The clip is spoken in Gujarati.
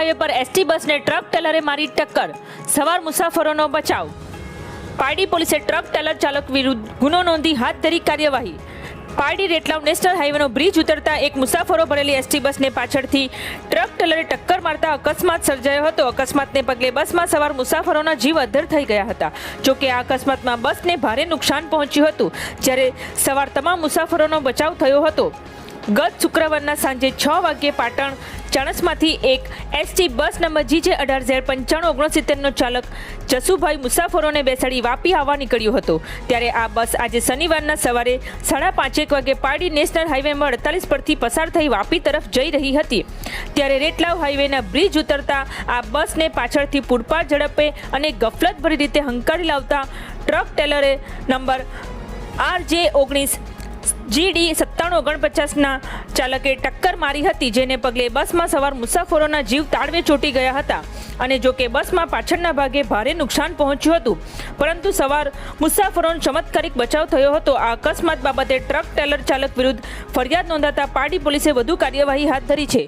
હાઈવે પર એસટી બસને ટ્રક ટેલરે મારી ટક્કર. સવાર મુસાફરોનો બચાવ. પારડી પોલીસે ટ્રક ટેલર ચાલક વિરુદ્ધ ગુનો નોંધી હાથ ધરી કાર્યવાહી. પારડી રેટલાવ નેશનલ હાઈવેનો બ્રિજ ઉતરતા એક મુસાફરો ભરેલી એસટી બસને પાછળથી ટ્રક ટેલરે ટક્કર મારતા અકસ્માત સર્જાયો હતો. અકસ્માતને પગલે બસમાં સવાર મુસાફરોના જીવ અદ્ધર થઈ ગયા હતા. જોકે આ અકસ્માતમાં બસને ભારે નુકસાન પહોંચ્યું હતું, જ્યારે સવાર તમામ મુસાફરોનો બચાવ થયો હતો. ગત શુક્રવારના સાંજે છ વાગ્યે પાટણ ચાણસમાંથી એક એસટી બસ નંબર જીજે અઢાર ઝેર પંચાણું ઓગણસિત્તેરનો ચાલક જસુભાઈ મુસાફરોને બેસાડી વાપી આવવા નીકળ્યો હતો. ત્યારે આ બસ આજે શનિવારના સવારે સાડા પાંચેક વાગે પારડી નેશનલ હાઈવેમાં અડતાલીસ પરથી પસાર થઈ વાપી તરફ જઈ રહી હતી. ત્યારે રેટલાવ હાઈવેના બ્રિજ ઉતરતા આ બસને પાછળથી પૂરપાટ ઝડપે અને ગફલતભરી રીતે હંકારી લાવતા ટ્રક ટેલરે નંબર આર જે ઓગણીસ જીડી સત્તાણું ઓગણપચાસના ચાલકે ટક્કર મારી હતી, જેને પગલે બસમાં સવાર મુસાફરોના જીવ તાળવે ચોંટી ગયા હતા. અને જો કે બસમાં પાછળના ભાગે ભારે નુકસાન પહોંચ્યું હતું. પરંતુ સવાર મુસાફરોનો ચમત્કારિક બચાવ થયો હતો. આ અકસ્માત બાબતે ટ્રક ટેલર ચાલક વિરુદ્ધ ફરિયાદ નોંધાતા પારડી પોલીસે વધુ કાર્યવાહી હાથ ધરી છે.